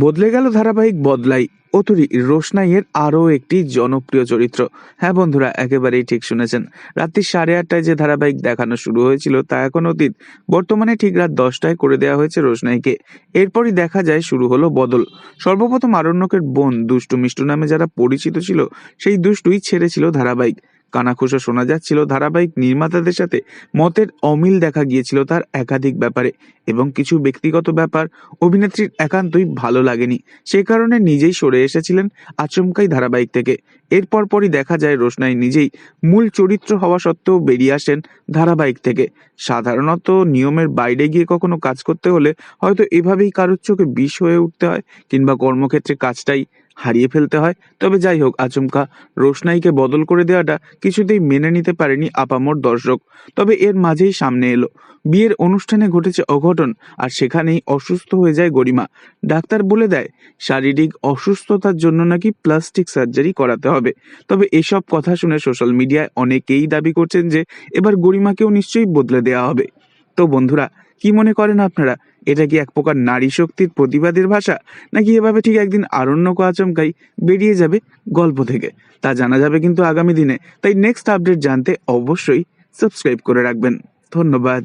বদলে গেল ধারাবাহিক বদলাই। অতুরি রোশনাইয়ের আরও একটি জনপ্রিয় চরিত্র। হ্যাঁ বন্ধুরা, একেবারেই ঠিক শুনেছেন। রাত্রি সাড়ে আটটায় যে ধারাবাহিক দেখানো শুরু হয়েছিল তা এখন অতীত। বর্তমানে ঠিক রাত দশটায় করে দেওয়া হয়েছে রোশনাইকে। এরপরই দেখা যায় শুরু হলো বদল। সর্বপ্রথম আরণ্যকের বোন দুষ্টু মিষ্টু নামে যারা পরিচিত ছিল, সেই দুষ্টুই ছেড়েছিল ধারাবাহিক। কানাখুশো শোনা যাচ্ছিল, ধারাবাহিক নির্মাতাদের সাথে মতের অমিল দেখা গিয়েছিল তার একাধিক ব্যাপারে এবং কিছু ব্যক্তিগত ব্যাপার অভিনেত্রীর একান্তই ভালো লাগেনি। সে কারণে নিজেই সরে এসেছিলেন আচমকাই ধারাবাহিক থেকে। এরপর পরই দেখা যায় রোশনাই নিজেই মূল চরিত্র হওয়া সত্ত্বেও বেরিয়ে আসেন ধারাবাহিক থেকে। সাধারণত নিয়মের বাইরে গিয়ে কখনো কাজ করতে হলে হয়তো এভাবেই কারোর চোখে বিষ হয়ে উঠতে হয় কিংবা কর্মক্ষেত্রে কাজটাই হারিয়ে ফেলতে হয়। তবে যাই হোক আচমকা রোশনাইকে বদল করে দেওয়াটা কিছুতেই মেনে নিতে পারেনি আপামর দর্শক। তবে এর মাঝেই সামনে এলো। বিয়ের অনুষ্ঠানে ঘটেছে অঘটন, আর সেখানেই অসুস্থ হয়ে যায় গরিমা। ডাক্তার বলে দেয়, শারীরিক অসুস্থতার জন্য নাকি প্লাস্টিক সার্জারি করাতে হবে। তবে এসব কথা শুনে সোশ্যাল মিডিয়ায় অনেকেই দাবি করছেন যে, এবার গরিমাকেও নিশ্চয়ই বদলে দেওয়া হবে। তো বন্ধুরা কি মনে করেন আপনারা? এটা কি এক প্রকার নারী শক্তির প্রতিবাদের ভাষা? নাকি এভাবে ঠিক একদিন আরণ্যক আচমকাই বেরিয়ে যাবে গল্প থেকে? তা জানা যাবে কিন্তু আগামী দিনে। তাই নেক্সট আপডেট জানতে অবশ্যই সাবস্ক্রাইব করে রাখবেন। ধন্যবাদ।